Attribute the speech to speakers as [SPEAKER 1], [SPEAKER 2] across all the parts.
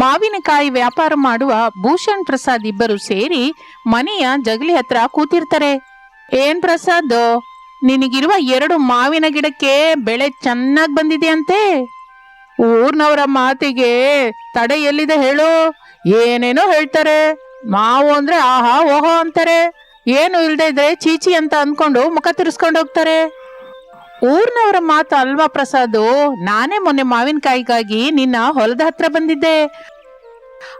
[SPEAKER 1] ಮಾವಿನಕಾಯಿ ವ್ಯಾಪಾರ ಮಾಡುವ ಭೂಷಣ್ ಪ್ರಸಾದ್ ಇಬ್ಬರು ಸೇರಿ ಮನೆಯ ಜಗಲಿ ಹತ್ರ ಕೂತಿರ್ತಾರೆ. ಏನ್ ಪ್ರಸಾದ್, ನಿನಗಿರುವ ಎರಡು ಮಾವಿನ ಗಿಡಕ್ಕೆ ಬೆಳೆ ಚೆನ್ನಾಗ್ ಬಂದಿದೆಯಂತೆ? ಊರ್ನವರ ಮಾತಿಗೆ ತಡೆ ಎಲ್ಲಿದೆ ಹೇಳು. ಏನೇನೋ ಹೇಳ್ತಾರೆ. ಮಾವು ಅಂದ್ರೆ ಆಹಾ ಓಹೋ ಅಂತಾರೆ. ಏನು ಇಲ್ದೇ ಇದ್ರೆ ಚೀಚಿ ಅಂತ ಅನ್ಕೊಂಡು ಮುಖ ತಿರ್ಸ್ಕೊಂಡು ಹೋಗ್ತಾರೆ. ಊರ್ನವರ ಮಾತು ಅಲ್ವಾ ಪ್ರಸಾದ್? ನಾನೇ ಮೊನ್ನೆ ಮಾವಿನಕಾಯಿಗಾಗಿ ನಿನ್ನ ಹೊಲದ ಹತ್ರ ಬಂದಿದ್ದೆ.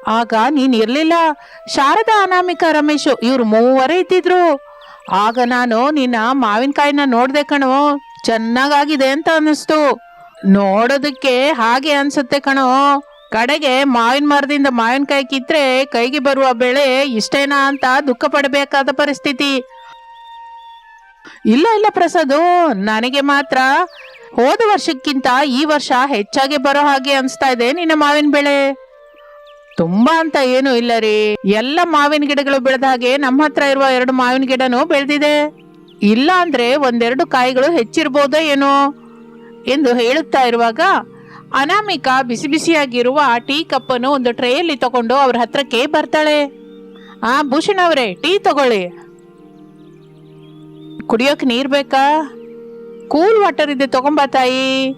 [SPEAKER 1] ಆಗ ನೀನ್ ಇರ್ಲಿಲ್ಲ. ಶಾರದಾ, ಅನಾಮಿಕಾ, ರಮೇಶು ಇವ್ರು ಮೂವರೇ ಇದ್ದಿದ್ರು. ಆಗ ನಾನು ನಿನ್ನ ಮಾವಿನಕಾಯಿನ ನೋಡ್ದೆ ಕಣೋ. ಚೆನ್ನಾಗಾಗಿದೆ ಅಂತ ಅನ್ನಿಸ್ತು. ನೋಡೋದಕ್ಕೆ ಹಾಗೆ ಅನ್ಸುತ್ತೆ ಕಣೋ. ಕಡೆಗೆ ಮಾವಿನ ಮರದಿಂದ ಮಾವಿನಕಾಯಿ ಕಿತ್ರೆ ಕೈಗೆ ಬರುವ ಬೆಳೆ ಇಷ್ಟೇನಾ ಅಂತ ದುಃಖ ಪಡಬೇಕಾದ ಪರಿಸ್ಥಿತಿ. ಇಲ್ಲ ಇಲ್ಲ ಪ್ರಸಾದು, ನನಗೆ ಮಾತ್ರ ಹೋದ ವರ್ಷಕ್ಕಿಂತ ಈ ವರ್ಷ ಹೆಚ್ಚಾಗಿ ಬರೋ ಹಾಗೆ ಅನ್ಸ್ತಾ ಇದೆ ನಿನ್ನ ಮಾವಿನ ಬೆಳೆ. ತುಂಬಾ ಅಂತ ಏನು ಇಲ್ಲ ರೀ. ಎಲ್ಲ ಮಾವಿನ ಗಿಡಗಳು ಬೆಳೆದ ಹಾಗೆ ನಮ್ಮ ಹತ್ರ ಇರುವ ಎರಡು ಮಾವಿನ ಗಿಡನೂ ಬೆಳೆದಿದೆ. ಇಲ್ಲ ಅಂದ್ರೆ ಒಂದೆರಡು ಕಾಯಿಗಳು ಹೆಚ್ಚಿರ್ಬೋದೋ ಏನೋ ಎಂದು ಹೇಳುತ್ತಾ ಇರುವಾಗ ಅನಾಮಿಕ ಬಿಸಿ ಬಿಸಿಯಾಗಿರುವ ಟೀ ಕಪ್ಪನ್ನು ಒಂದು ಟ್ರೇಯಲ್ಲಿ ತಗೊಂಡು ಅವ್ರ ಹತ್ರಕ್ಕೆ ಬರ್ತಾಳೆ. ಆ ಭೂಷಣ್ ಅವರೇ, ಟೀ ತಗೊಳ್ಳಿ. ಕುಡಿಯೋಕ್ ನೀರು ಬೇಕಾ? ಕೂಲ್ ವಾಟರ್ ಇದೆ ತಗೊಂಬಾ ತಾಯಿ.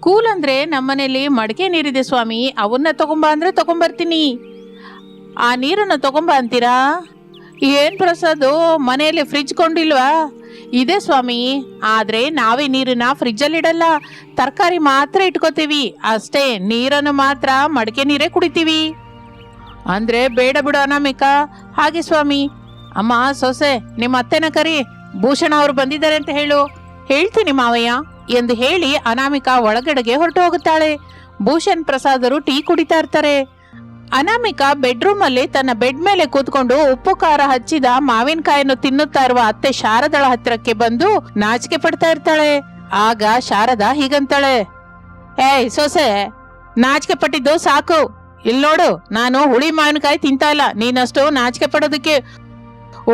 [SPEAKER 1] ಕೂಲ್ ಅಂದ್ರೆ ನಮ್ಮನೇಲಿ ಮಡಕೆ ನೀರಿದೆ ಸ್ವಾಮಿ. ಅವನ್ನ ತಗೊಂಬಾ ಅಂದ್ರೆ ತಗೊಂಬರ್ತೀನಿ. ಆ ನೀರನ್ನ ತಗೊಂಬಾ ಅಂತೀರಾ? ಏನ್ ಪ್ರಸಾದು, ಮನೆಯಲ್ಲಿ ಫ್ರಿಜ್ ಕೊಂಡಿಲ್ವಾ? ಇದೆ ಸ್ವಾಮಿ. ಆದ್ರೆ ನಾವೇ ನೀರನ್ನ ಫ್ರಿಜ್ಜಲ್ಲಿ ಇಡಲ್ಲ. ತರಕಾರಿ ಮಾತ್ರ ಇಟ್ಕೋತೀವಿ. ಅಷ್ಟೇ, ನೀರನ್ನು ಮಾತ್ರ ಮಡಕೆ ನೀರೇ ಕುಡಿತೀವಿ. ಅಂದ್ರೆ ಬೇಡ ಬಿಡು ಅನಾಮಿಕಾ. ಹಾಗೆ ಸ್ವಾಮಿ. ಅಮ್ಮ, ಸೊಸೆ, ನಿಮ್ಮ ಅತ್ತೆನ ಕರಿ. ಭೂಷಣ ಅವರು ಬಂದಿದ್ದಾರೆ ಅಂತ ಹೇಳು. ಹೇಳ್ತೀನಿ ಮಾವಯ್ಯ, ಎಂದು ಹೇಳಿ ಅನಾಮಿಕಾ ಒಳಗಡೆಗೆ ಹೊರಟು ಹೋಗುತ್ತಾಳೆ ಭೂಷಣ್ ಪ್ರಸಾದರು ಟೀ ಕುಡಿತಾ ಇರ್ತಾರೆ. ಅನಾಮಿಕಾ ಬೆಡ್ರೂಮ್ ಅಲ್ಲಿ ತನ್ನ ಬೆಡ್ ಮೇಲೆ ಕೂತ್ಕೊಂಡು ಉಪ್ಪು ಖಾರ ಹಚ್ಚಿದ ಮಾವಿನಕಾಯನ್ನು ತಿನ್ನುತ್ತಾ ಇರುವ ಅತ್ತೆ ಶಾರದಳ ಹತ್ತಿರಕ್ಕೆ ಬಂದು ನಾಚಿಕೆ ಪಡ್ತಾ ಇರ್ತಾಳೆ. ಆಗ ಶಾರದಾ ಹೀಗಂತಾಳೆ, ಏಯ್ ಸೊಸೆ, ನಾಚಿಕೆ ಪಟ್ಟಿದ್ದು ಸಾಕು. ಇಲ್ ನೋಡು ನಾನು ಹುಳಿ ಮಾವಿನಕಾಯಿ ತಿಂತಾ ಇಲ್ಲ. ನೀನಷ್ಟು ನಾಚಿಕೆ ಪಡೋದಕ್ಕೆ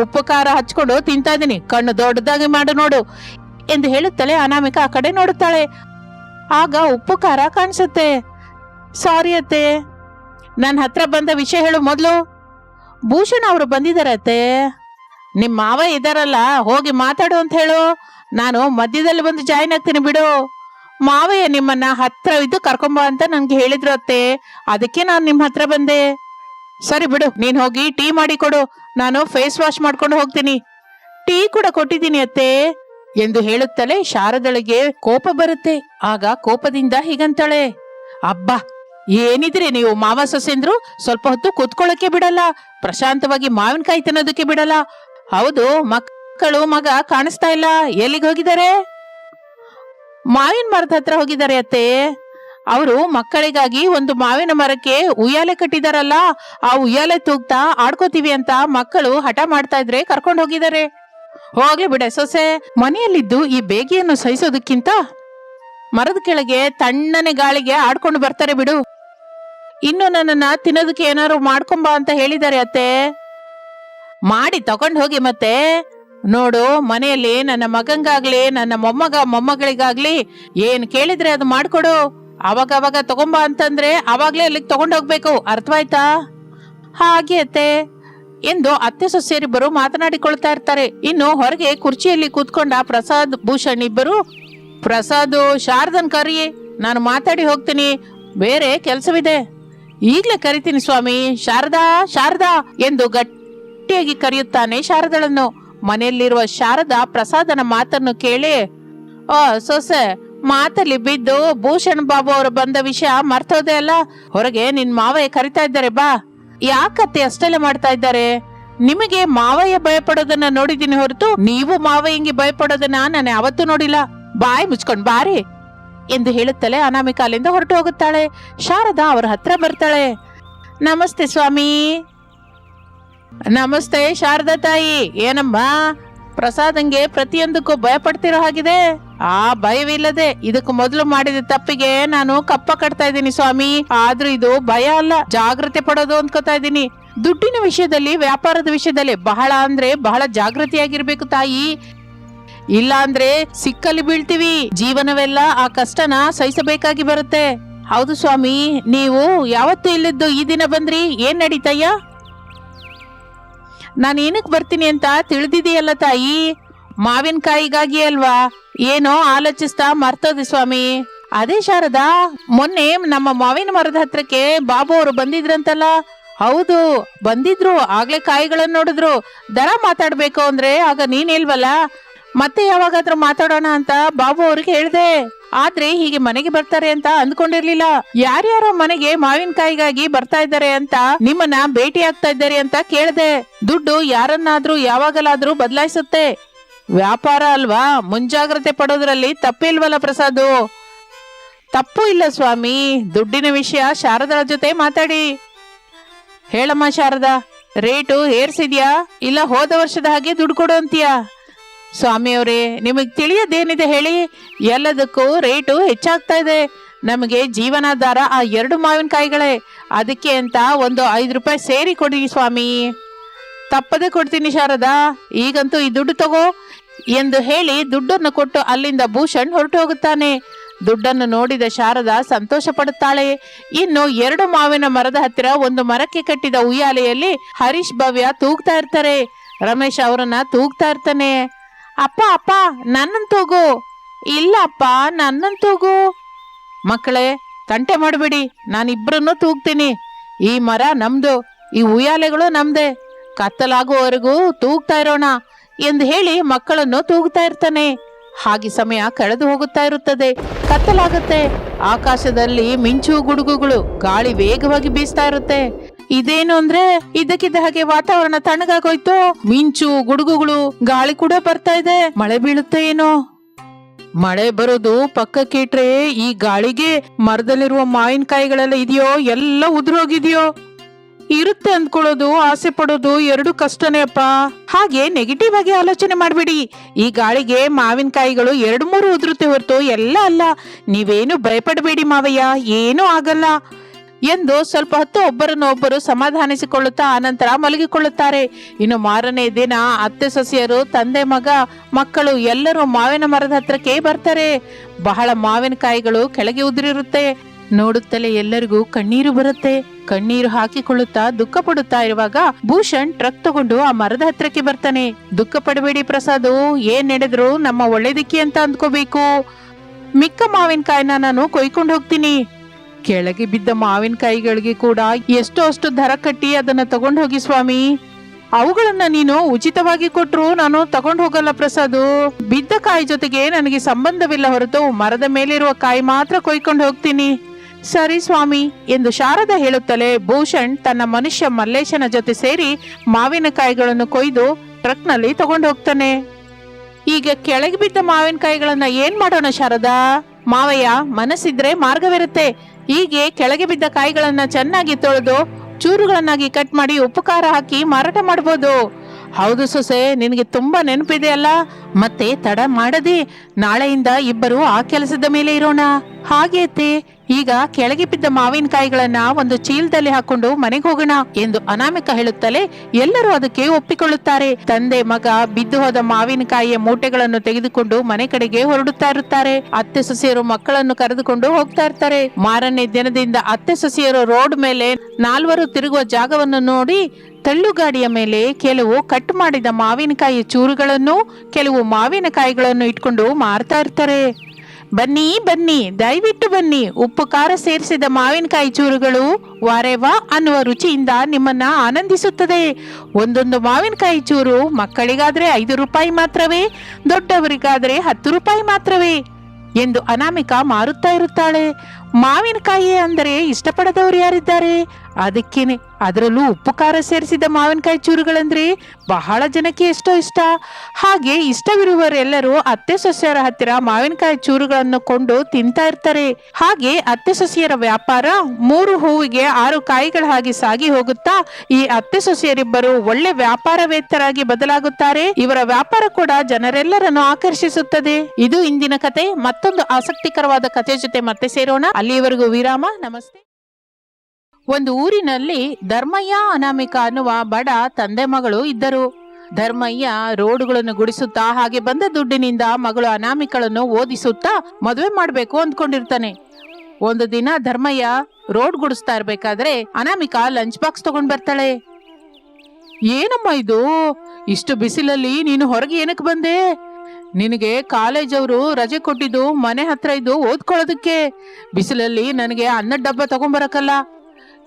[SPEAKER 1] ಉಪ್ಪು ಖಾರ ಹಚ್ಕೊಂಡು ತಿಂತಾ ಇದ್ದೀನಿ. ಕಣ್ಣು ದೊಡ್ಡದಾಗಿ ಮಾಡು ನೋಡು ಎಂದು ಹೇಳುತ್ತಲೇ ಅನಾಮಿಕ ಆ ಕಡೆ ನೋಡುತ್ತಾಳೆ. ಆಗ ಉಪ್ಪು ಖಾರ ಕಾಣಿಸುತ್ತೆ. ಸಾರಿ ಅತ್ತೆ. ನನ್ನ ಹತ್ರ ಬಂದ ವಿಷಯ ಹೇಳು ಮೊದಲು. ಭೂಷಣ್ ಅವರು ಬಂದಿದ್ದಾರೆ ಅತ್ತೆ. ನಿಮ್ಮ ಮಾವ ಇದಾರಲ್ಲ, ಹೋಗಿ ಮಾತಾಡು ಅಂತ ಹೇಳು. ನಾನು ಮಧ್ಯದಲ್ಲಿ ಬಂದು ಜಾಯಿನ್ ಆಗ್ತೀನಿ ಬಿಡು. ಮಾವಯ್ಯ ನಿಮ್ಮನ್ನ ಹತ್ರ ಇದ್ದು ಕರ್ಕೊಂಬ ಅಂತ ನನ್ಗೆ ಹೇಳಿದ್ರು ಅತ್ತೆ. ಅದಕ್ಕೆ ನಾನು ನಿಮ್ಮ ಹತ್ರ ಬಂದೆ. ಸರಿ ಬಿಡು, ನೀನ್ ಹೋಗಿ ಟೀ ಮಾಡಿ ಕೊಡು. ನಾನು ಫೇಸ್ ವಾಶ್ ಮಾಡ್ಕೊಂಡು ಹೋಗ್ತೀನಿ. ಟೀ ಕೂಡ ಕೊಟ್ಟಿದ್ದೀನಿ ಅತ್ತೆ. ಎಂದು ಹೇಳುತ್ತಲೇ ಶಾರದಳಿಗೆ ಕೋಪ ಬರುತ್ತೆ. ಆಗ ಕೋಪದಿಂದ ಹೀಗಂತಾಳೆ. ಅಬ್ಬ, ಏನಿದ್ರೆ ನೀವು ಮಾವ ಸೊಸೆಂದ್ರು ಸ್ವಲ್ಪ ಹೊತ್ತು ಕೂತ್ಕೊಳ್ಳಕ್ಕೆ ಬಿಡಲ್ಲ. ಪ್ರಶಾಂತವಾಗಿ ಮಾವಿನಕಾಯಿ ತಿನ್ನೋದಕ್ಕೆ ಬಿಡಲ್ಲ. ಹೌದು, ಮಕ್ಕಳು ಮಗ ಕಾಣಿಸ್ತಾ ಇಲ್ಲ. ಎಲ್ಲಿಗೆ ಹೋಗಿದ್ದಾರೆ? ಮಾವಿನ ಮರದ ಹತ್ರ ಹೋಗಿದ್ದಾರೆ ಅತ್ತೆ. ಅವರು ಮಕ್ಕಳಿಗಾಗಿ ಒಂದು ಮಾವಿನ ಮರಕ್ಕೆ ಉಯ್ಯಾಲೆ ಕಟ್ಟಿದಾರಲ್ಲ, ಆ ಉಯ್ಯಾಲೆ ತೂಗ್ತಾ ಆಡ್ಕೋತೀವಿ ಅಂತ ಮಕ್ಕಳು ಹಠ ಮಾಡ್ತಾ ಇದ್ರೆ ಕರ್ಕೊಂಡು ಹೋಗಿದ್ದಾರೆ. ಹೋಗ್ಲಿ ಬಿಡ ಸೊಸೆ, ಮನೆಯಲ್ಲಿದ್ದು ಈ ಬೇಗಿಯನ್ನು ಸಹಿಸೋದಕ್ಕಿಂತ ಮರದ ಕೆಳಗೆ ತಣ್ಣನೆ ಗಾಳಿಗೆ ಆಡ್ಕೊಂಡು ಬರ್ತಾರೆ ಬಿಡು. ಇನ್ನು ನನ್ನನ್ನ ತಿನ್ನೋದಕ್ಕೆ ಏನಾದ್ರು ಮಾಡ್ಕೊಂಬಾ ಅಂತ ಹೇಳಿದ್ದಾರೆ ಅತ್ತೆ. ಮಾಡಿ ತಗೊಂಡು ಹೋಗಿ ಮತ್ತೆ. ನೋಡು, ಮನೆಯಲ್ಲಿ ನನ್ನ ಮಗಂಗಾಗ್ಲಿ, ನನ್ನ ಮೊಮ್ಮಗ ಮೊಮ್ಮಗಳಿಗಾಗ್ಲಿ ಏನ್ ಕೇಳಿದ್ರೆ ಅದು ಮಾಡ್ಕೊಡು. ಅವಾಗ ಅವಾಗ ತಗೊಂಬಾ ಅಂತಂದ್ರೆ ಅವಾಗ್ಲೇ ಅಲ್ಲಿಗೆ ತಗೊಂಡೋಗ್ಬೇಕು ಅರ್ಥವಾಯ್ತಾ? ಹಾಗೆ ಅತ್ತೆ. ಎಂದು ಅತ್ತೆ ಸೊಸೆಯರಿಬ್ಬರು ಮಾತನಾಡಿಕೊಳ್ತಾ ಇರ್ತಾರೆ. ಇನ್ನು ಹೊರಗೆ ಕುರ್ಚಿಯಲ್ಲಿ ಕೂತ್ಕೊಂಡ ಪ್ರಸಾದ್, ಭೂಷಣ್ ಇಬ್ಬರು, ಪ್ರಸಾದ್, ಶಾರದನ್ ಕರಿ ನಾನು ಮಾತಾಡಿ ಹೋಗ್ತೀನಿ. ಬೇರೆ ಕೆಲಸವಿದೆ. ಈಗ್ಲೇ ಕರಿತೀನಿ ಸ್ವಾಮಿ. ಶಾರದಾ ಶಾರದಾ, ಎಂದು ಗಟ್ಟಿಯಾಗಿ ಕರೆಯುತ್ತಾನೆ ಶಾರದಳನ್ನು. ಮನೆಯಲ್ಲಿರುವ ಶಾರದಾ ಪ್ರಸಾದನ ಮಾತನ್ನು ಕೇಳಿ ಓ ಸೊಸೆ ಮಾತಲ್ಲಿ ಬಿದ್ದು ಭೂಷಣ್ ಬಾಬು ಅವರು ಬಂದ ವಿಷಯ ಮರ್ತೋದೆ ಅಲ್ಲ? ಹೊರಗೆ ನಿನ್ ಮಾವಯ್ಯ ಕರಿತಾ ಇದ್ದಾರೆ, ಬಾ. ಯಾಕತ್ತೆ ಅಷ್ಟೆಲ್ಲ ಮಾಡ್ತಾ ಇದ್ದಾರೆ? ನಿಮಗೆ ಮಾವಯ್ಯ ಭಯಪಡೋದನ್ನ ನೋಡಿದೀನಿ ಹೊರತು ನೀವು ಮಾವಯ್ಯಂಗೆ ಭಯಪಡೋದನ್ನ ನಾನು ಯಾವತ್ತೂ ನೋಡಿಲ್ಲ. ಬಾಯ್ ಮುಚ್ಕೊಂಡ್ ಬಾರಿ ಎಂದು ಹೇಳುತ್ತಲೇ ಅನಾಮಿಕಾಲಿಂದ ಹೊರಟು ಹೋಗುತ್ತಾಳೆ. ಶಾರದಾ ಅವರ ಹತ್ರ ಬರ್ತಾಳೆ. ನಮಸ್ತೆ ಸ್ವಾಮಿ. ನಮಸ್ತೆ ಶಾರದಾ ತಾಯಿ. ಏನಮ್ಮ? ಪ್ರಸಾದಂಗೆ ಪ್ರತಿಯೊಂದಕ್ಕೂ ಭಯ ಪಡ್ತಿರೋ ಹಾಗಿದೆ? ಆ ಭಯವಿಲ್ಲದೆ ಇದಕ್ಕೆ ಮೊದಲು ಮಾಡಿದ ತಪ್ಪಿಗೆ ನಾನು ಕಪ್ಪ ಕಟ್ತಾ ಇದ್ದೀನಿ ಸ್ವಾಮಿ. ಆದ್ರೂ ಇದು ಭಯ ಅಲ್ಲ ಜಾಗ್ರತೆ ಪಡೋದು ಅನ್ಕೋತಾ ಇದ್ದೀನಿ. ದುಡ್ಡಿನ ವಿಷಯದಲ್ಲಿ, ವ್ಯಾಪಾರದ ವಿಷಯದಲ್ಲಿ ಬಹಳ ಅಂದ್ರೆ ಬಹಳ ಜಾಗೃತಿಯಾಗಿರ್ಬೇಕು ತಾಯಿ. ಇಲ್ಲ ಅಂದ್ರೆ ಸಿಕ್ಕಲ್ಲಿ ಬೀಳ್ತೀವಿ, ಜೀವನವೆಲ್ಲ ಆ ಕಷ್ಟನ ಸಹಿಸಬೇಕಾಗಿ ಬರುತ್ತೆ. ಹೌದು ಸ್ವಾಮಿ, ನೀವು ಯಾವತ್ತು ಇಲ್ಲಿದ್ದು ಈ ದಿನ ಬಂದ್ರಿ, ಏನ್ ನಡೀತಯ್ಯ? ನಾನು ಏನಕ್ಕೆ ಬರ್ತೀನಿ ಅಂತ ತಿಳಿದಿದೆಯಲ್ಲ ತಾಯಿ. ಮಾವಿನಕಾಯಿಗಾಗಿ ಅಲ್ವಾ? ಏನೋ ಆಲೋಚಿಸ್ತಾ ಮರ್ತೋದೆ ಸ್ವಾಮಿ. ಅದೇ ಶಾರದಾ, ಮೊನ್ನೆ ನಮ್ಮ ಮಾವಿನ ಮರದ ಹತ್ರಕ್ಕೆ ಬಾಬು ಅವರು ಬಂದಿದ್ರಂತಲ್ಲ? ಹೌದು, ಬಂದಿದ್ರು, ಆಗ್ಲೇ ಕಾಯಿಗಳನ್ನ ನೋಡಿದ್ರು. ದರ ಮಾತಾಡ್ಬೇಕು ಅಂದ್ರೆ ಆಗ ನೀನ್ ಇಲ್ವಲ್ಲ ಮತ್ತೆ ಯಾವಾಗಾದ್ರೂ ಮಾತಾಡೋಣ ಅಂತ ಬಾಬು ಅವ್ರಿಗೆ ಹೇಳ್ದೆ. ಆದ್ರೆ ಹೀಗೆ ಮನೆಗೆ ಬರ್ತಾರೆ ಅಂತ ಅಂದ್ಕೊಂಡಿರ್ಲಿಲ್ಲ. ಯಾರ್ಯಾರೋ ಮನೆಗೆ ಮಾವಿನಕಾಯಿಗಾಗಿ ಬರ್ತಾ ಇದ್ದಾರೆ ಅಂತ ನಿಮ್ಮನ್ನ ಭೇಟಿ ಆಗ್ತಾ ಇದ್ದಾರೆ ಅಂತ ಕೇಳ್ದೆ. ದುಡ್ಡು ಯಾರನ್ನಾದ್ರೂ ಯಾವಾಗಲಾದ್ರೂ ಬದಲಾಯಿಸುತ್ತೆ. ವ್ಯಾಪಾರ ಅಲ್ವಾ? ಮುಂಜಾಗ್ರತೆ ಪಡೋದ್ರಲ್ಲಿ ತಪ್ಪಿಲ್ವಲ್ಲ ಪ್ರಸಾದು? ತಪ್ಪು ಇಲ್ಲ ಸ್ವಾಮಿ. ದುಡ್ಡಿನ ವಿಷಯ ಶಾರದಾ ಜೊತೆ ಮಾತಾಡಿ. ಹೇಳಮ್ಮ ಶಾರದಾ, ರೇಟು ಏರ್ಸಿದ್ಯಾ? ಇಲ್ಲ ಹೋದ ವರ್ಷದ ಹಾಗೆ ದುಡ್ಡು ಕೊಡು ಅಂತೀಯಾ? ಸ್ವಾಮಿಯವರೇ, ನಿಮಗೆ ತಿಳಿಯೋದೇನಿದೆ ಹೇಳಿ? ಎಲ್ಲದಕ್ಕೂ ರೇಟು ಹೆಚ್ಚಾಗ್ತಾ ಇದೆ. ನಮಗೆ ಜೀವನಾಧಾರ ಆ ಎರಡು ಮಾವಿನಕಾಯಿಗಳೇ. ಅದಕ್ಕೆ ಅಂತ ಒಂದು ಐದು ರೂಪಾಯಿ ಸೇರಿ ಕೊಡಿ ಸ್ವಾಮಿ. ತಪ್ಪದೆ ಕೊಡ್ತೀನಿ ಶಾರದಾ. ಈಗಂತೂ ಈ ದುಡ್ಡು ತಗೋ ಎಂದು ಹೇಳಿ ದುಡ್ಡನ್ನು ಕೊಟ್ಟು ಅಲ್ಲಿಂದ ಭೂಷಣ್ ಹೊರಟು ಹೋಗುತ್ತಾನೆ. ದುಡ್ಡನ್ನು ನೋಡಿದ ಶಾರದಾ ಸಂತೋಷ ಪಡುತ್ತಾಳೆ ಇನ್ನು ಎರಡು ಮಾವಿನ ಮರದ ಹತ್ತಿರ ಒಂದು ಮರಕ್ಕೆ ಕಟ್ಟಿದ ಉಯ್ಯಾಲೆಯಲ್ಲಿ ಹರೀಶ್ ಭವ್ಯ ತೂಗ್ತಾ ಇರ್ತಾರೆ. ರಮೇಶ್ ಅವರನ್ನ ತೂಗ್ತಾ ಇರ್ತಾನೆ. ಅಪ್ಪ ಅಪ್ಪ, ನನ್ನನ್ ತೂಗು. ಇಲ್ಲ ಅಪ್ಪ, ನನ್ನನ್ ತೂಗು. ಮಕ್ಕಳೇ, ತಂಟೆ ಮಾಡಬೇಡಿ. ನಾನಿಬ್ಬರನ್ನು ತೂಗ್ತೀನಿ. ಈ ಮರ ನಮ್ದು, ಈ ಉಯ್ಯಾಲೆಗಳು ನಮ್ದೆ. ಕತ್ತಲಾಗುವವರೆಗೂ ತೂಗ್ತಾ ಇರೋಣ ಎಂದು ಹೇಳಿ ಮಕ್ಕಳನ್ನು ತೂಗುತ್ತಾ ಇರ್ತಾನೆ. ಹಾಗೆ ಸಮಯ ಕಳೆದು ಹೋಗುತ್ತಾ ಇರುತ್ತದೆ. ಕತ್ತಲಾಗುತ್ತೆ. ಆಕಾಶದಲ್ಲಿ ಮಿಂಚು ಗುಡುಗುಗಳು ಗಾಳಿ ವೇಗವಾಗಿ ಬೀಸ್ತಾ ಇರುತ್ತೆ. ಇದೇನು ಅಂದ್ರೆ ಇದಕ್ಕಿದ್ದ ಹಾಗೆ ವಾತಾವರಣ ತಣ್ಣಗಾಗೋಯ್ತು. ಮಿಂಚು ಗುಡುಗುಗಳು ಗಾಳಿ ಕೂಡ ಬರ್ತಾ ಇದೆ. ಮಳೆ ಬೀಳುತ್ತೆ ಏನೋ? ಮಳೆ ಬರೋದು ಪಕ್ಕಕ್ಕಿಟ್ರೆ ಈ ಗಾಳಿಗೆ ಮರದಲ್ಲಿರುವ ಮಾವಿನಕಾಯಿಗಳೆಲ್ಲ ಇದೆಯೋ? ಎಲ್ಲ ಉದುರೋಗಿದೆಯೋ? ಇರುತ್ತೆ ಅಂದ್ಕೊಳ್ಳೋದು, ಆಸೆ ಪಡೋದು ಎರಡು ಕಷ್ಟನೇ ಅಪ್ಪ. ಹಾಗೆ ನೆಗೆಟಿವ್ ಆಗಿ ಆಲೋಚನೆ ಮಾಡಬೇಡಿ. ಈ ಗಾಳಿಗೆ ಮಾವಿನಕಾಯಿಗಳು ಎರಡು ಮೂರು ಉದುರುತ್ತೆ ಹೊರತು ಎಲ್ಲ ಅಲ್ಲ. ನೀವೇನು ಭಯಪಡಬೇಡಿ ಮಾವಯ್ಯ, ಏನೂ ಆಗಲ್ಲ. ಎಂದು ಸ್ವಲ್ಪ ಹೊತ್ತು ಒಬ್ಬರನ್ನೊಬ್ಬರು ಸಮಾಧಾನಿಸಿಕೊಳ್ಳುತ್ತಾ ಆನಂತರ ಮಲಗಿಕೊಳ್ಳುತ್ತಾರೆ. ಇನ್ನು ಮಾರನೇ ದಿನ ಅತ್ತೆ, ಸೊಸೆಯರು, ತಂದೆ, ಮಗ, ಮಕ್ಕಳು ಎಲ್ಲರೂ ಮಾವಿನ ಮರದ ಹತ್ರಕ್ಕೆ ಬರ್ತಾರೆ. ಬಹಳ ಮಾವಿನಕಾಯಿಗಳು ಕೆಳಗೆ ಉದುರಿರುತ್ತೆ. ನೋಡುತ್ತಲೇ ಎಲ್ಲರಿಗೂ ಕಣ್ಣೀರು ಬರುತ್ತೆ. ಕಣ್ಣೀರು ಹಾಕಿಕೊಳ್ಳುತ್ತಾ ದುಃಖ ಪಡುತ್ತಾ ಇರುವಾಗ ಭೂಷಣ್ ಟ್ರಕ್ ತಗೊಂಡು ಆ ಮರದ ಹತ್ರಕ್ಕೆ ಬರ್ತಾನೆ. ದುಃಖ ಪಡಬೇಡಿ ಪ್ರಸಾದು, ಏನ್ ನಡೆದ್ರು ನಮ್ಮ ಒಳ್ಳೇದಕ್ಕೆ ಅಂತ ಅಂದ್ಕೋಬೇಕು. ಮಿಕ್ಕ ಮಾವಿನಕಾಯಿನ ನಾನು ಕೊಯ್ಕೊಂಡು ಹೋಗ್ತೀನಿ. ಕೆಳಗೆ ಬಿದ್ದ ಮಾವಿನಕಾಯಿಗಳಿಗೆ ಕೂಡ ಎಷ್ಟೋ ಅಷ್ಟು ದರ ಕಟ್ಟಿ ಅದನ್ನ ತಗೊಂಡು ಹೋಗಿ ಸ್ವಾಮಿ. ಅವುಗಳನ್ನ ನೀನು ಉಚಿತವಾಗಿ ಕೊಟ್ರು ನಾನು ತಗೊಂಡು ಹೋಗಲ್ಲ ಪ್ರಸಾದು. ಬಿದ್ದ ಕಾಯಿ ಜೊತೆಗೆ ನನಗೆ ಸಂಬಂಧವಿಲ್ಲ ಹೊರತು ಮರದ ಮೇಲಿರುವ ಕಾಯಿ ಮಾತ್ರ ಕೊಯ್ಕೊಂಡು ಹೋಗ್ತೀನಿ. ಸರಿ ಸ್ವಾಮಿ ಎಂದು ಶಾರದ ಹೇಳುತ್ತಲೇ ಭೂಷಣ್ ತನ್ನ ಮನುಷ್ಯ ಮಲ್ಲೇಶನ ಜೊತೆ ಸೇರಿ ಮಾವಿನಕಾಯಿಗಳನ್ನು ಕೊಯ್ದು ಟ್ರಕ್ನಲ್ಲಿ ತಗೊಂಡು ಹೋಗ್ತಾನೆ. ಈಗ ಕೆಳಗೆ ಬಿದ್ದ ಮಾವಿನಕಾಯಿಗಳನ್ನ ಏನ್ ಮಾಡೋಣ ಶಾರದಾ? ಮಾವಯ್ಯ, ಮನಸ್ಸಿದ್ರೆ ಮಾರ್ಗವಿರುತ್ತೆ. ಹೀಗೆ ಕೆಳಗೆ ಬಿದ್ದ ಕಾಯಿಗಳನ್ನ ಚೆನ್ನಾಗಿ ತೊಳೆದು ಚೂರುಗಳನ್ನಾಗಿ ಕಟ್ ಮಾಡಿ ಉಪ್ಪು ಹಾಕಿ ಮಾರಾಟ ಮಾಡ್ಬೋದು. ಹೌದು ಸೊಸೆ, ನಿನಗೆ ತುಂಬಾ ನೆನಪಿದೆ ಅಲ್ಲ? ಮತ್ತೆ ತಡ ಮಾಡದೆ ನಾಳೆಯಿಂದ ಇಬ್ಬರು ಆ ಕೆಲಸದ ಮೇಲೆ ಇರೋಣ. ಹಾಗೆ ಈಗ ಕೆಳಗೆ ಬಿದ್ದ ಮಾವಿನಕಾಯಿಗಳನ್ನ ಒಂದು ಚೀಲದಲ್ಲಿ ಹಾಕೊಂಡು ಮನೆಗೆ ಹೋಗೋಣ ಎಂದು ಅನಾಮಿಕ ಹೇಳುತ್ತಲೇ ಎಲ್ಲರೂ ಅದಕ್ಕೆ ಒಪ್ಪಿಕೊಳ್ಳುತ್ತಾರೆ. ತಂದೆ ಮಗ ಬಿದ್ದು ಹೋದ ಮಾವಿನಕಾಯಿಯ ಮೂಟೆಗಳನ್ನು ತೆಗೆದುಕೊಂಡು ಮನೆ ಕಡೆಗೆ ಹೊರಡುತ್ತಾ ಇರುತ್ತಾರೆ. ಅತ್ತೆ ಸೊಸೆಯರು ಮಕ್ಕಳನ್ನು ಕರೆದುಕೊಂಡು ಹೋಗ್ತಾ ಇರ್ತಾರೆ. ಮಾರನೇ ದಿನದಿಂದ ಅತ್ತೆ ಸೊಸೆಯರು ರೋಡ್ ಮೇಲೆ ನಾಲ್ವರು ತಿರುಗುವ ಜಾಗವನ್ನು ನೋಡಿ ತಳ್ಳುಗಾಡಿಯ ಮೇಲೆ ಕೆಲವು ಕಟ್ ಮಾಡಿದ ಮಾವಿನಕಾಯಿ ಚೂರುಗಳನ್ನು, ಕೆಲವು ಮಾವಿನಕಾಯಿಗಳನ್ನು ಇಟ್ಕೊಂಡು ಮಾರ್ತಾ ಇರ್ತಾರೆ. ಬನ್ನಿ ಬನ್ನಿ, ದಯವಿಟ್ಟು ಬನ್ನಿ. ಉಪ್ಪು ಖಾರ ಸೇರಿಸಿದ ಮಾವಿನಕಾಯಿ ಚೂರುಗಳು ವಾರೆವಾ ಅನ್ನುವ ರುಚಿಯಿಂದ ನಿಮ್ಮನ್ನ ಆನಂದಿಸುತ್ತದೆ. ಒಂದೊಂದು ಮಾವಿನಕಾಯಿ ಚೂರು ಮಕ್ಕಳಿಗಾದ್ರೆ ಐದು ರೂಪಾಯಿ ಮಾತ್ರವೇ, ದೊಡ್ಡವರಿಗಾದ್ರೆ ಹತ್ತು ರೂಪಾಯಿ ಮಾತ್ರವೇ ಎಂದು ಅನಾಮಿಕಾ ಮಾರುತ್ತಾ ಇರುತ್ತಾಳೆ. ಮಾವಿನಕಾಯಿ ಅಂದರೆ ಇಷ್ಟಪಡದವರು ಯಾರಿದ್ದಾರೆ? ಅದಕ್ಕೇನೆ ಅದರಲ್ಲೂ ಉಪ್ಪು ಖಾರ ಸೇರಿಸಿದ ಮಾವಿನಕಾಯಿ ಚೂರುಗಳಂದ್ರೆ ಬಹಳ ಜನಕ್ಕೆ ಎಷ್ಟೋ ಇಷ್ಟ. ಹಾಗೆ ಇಷ್ಟವಿರುವವರೆಲ್ಲರೂ ಅತ್ತೆ ಸೊಸೆಯರ ಹತ್ತಿರ ಮಾವಿನಕಾಯಿ ಚೂರುಗಳನ್ನು ಕೊಂಡು ತಿಂತಾ ಇರ್ತಾರೆ. ಹಾಗೆ ಅತ್ತೆ ಸೊಸೆಯರ ವ್ಯಾಪಾರ ಮೂರು ಹೂವಿಗೆ ಆರು ಕಾಯಿಗಳ ಹಾಗೆ ಸಾಗಿ ಹೋಗುತ್ತಾ ಈ ಅತ್ತೆ ಸೊಸೆಯರಿಬ್ಬರು ಒಳ್ಳೆ ವ್ಯಾಪಾರವೇತ್ತರಾಗಿ ಬದಲಾಗುತ್ತಾರೆ. ಇವರ ವ್ಯಾಪಾರ ಕೂಡ ಜನರೆಲ್ಲರನ್ನು ಆಕರ್ಷಿಸುತ್ತದೆ. ಇದು ಇಂದಿನ ಕತೆ. ಮತ್ತೊಂದು ಆಸಕ್ತಿಕರವಾದ ಕಥೆ ಜೊತೆ ಮತ್ತೆ ಸೇರೋಣ. ಅಲ್ಲಿಯವರೆಗೂ ವಿರಾಮ. ನಮಸ್ತೆ. ಒಂದು ಊರಿನಲ್ಲಿ ಧರ್ಮಯ್ಯ ಅನಾಮಿಕ ಅನ್ನುವ ಬಡ ತಂದೆ ಮಗಳು ಇದ್ದರು. ಧರ್ಮಯ್ಯ ರೋಡುಗಳನ್ನು ಗುಡಿಸುತ್ತಾ ಹಾಗೆ ಬಂದ ದುಡ್ಡಿನಿಂದ ಮಗಳು ಅನಾಮಿಕಳನ್ನು ಓದಿಸುತ್ತಾ ಮದುವೆ ಮಾಡಬೇಕು ಅಂದ್ಕೊಂಡಿರ್ತಾನೆ. ಒಂದು ದಿನ ಧರ್ಮಯ್ಯ ರೋಡ್ ಗುಡಿಸ್ತಾ ಇರ್ಬೇಕಾದ್ರೆ ಅನಾಮಿಕಾ ಲಂಚ್ ಬಾಕ್ಸ್ ತಗೊಂಡ್ ಬರ್ತಾಳೆ. ಏನಮ್ಮ ಇದು? ಇಷ್ಟು ಬಿಸಿಲಲ್ಲಿ ನೀನು ಹೊರಗೆ ಏನಕ್ಕೆ ಬಂದೆ? ನಿನಗೆ ಕಾಲೇಜ್ ಅವರು ರಜೆ ಕೊಟ್ಟಿದ್ದು ಮನೆ ಹತ್ರ ಇದ್ದು ಓದ್ಕೊಳ್ಳೋದಕ್ಕೆ. ಬಿಸಿಲಲ್ಲಿ ನನಗೆ ಅನ್ನದ ಡಬ್ಬ ತಗೊಂಬರಕಲ್ಲ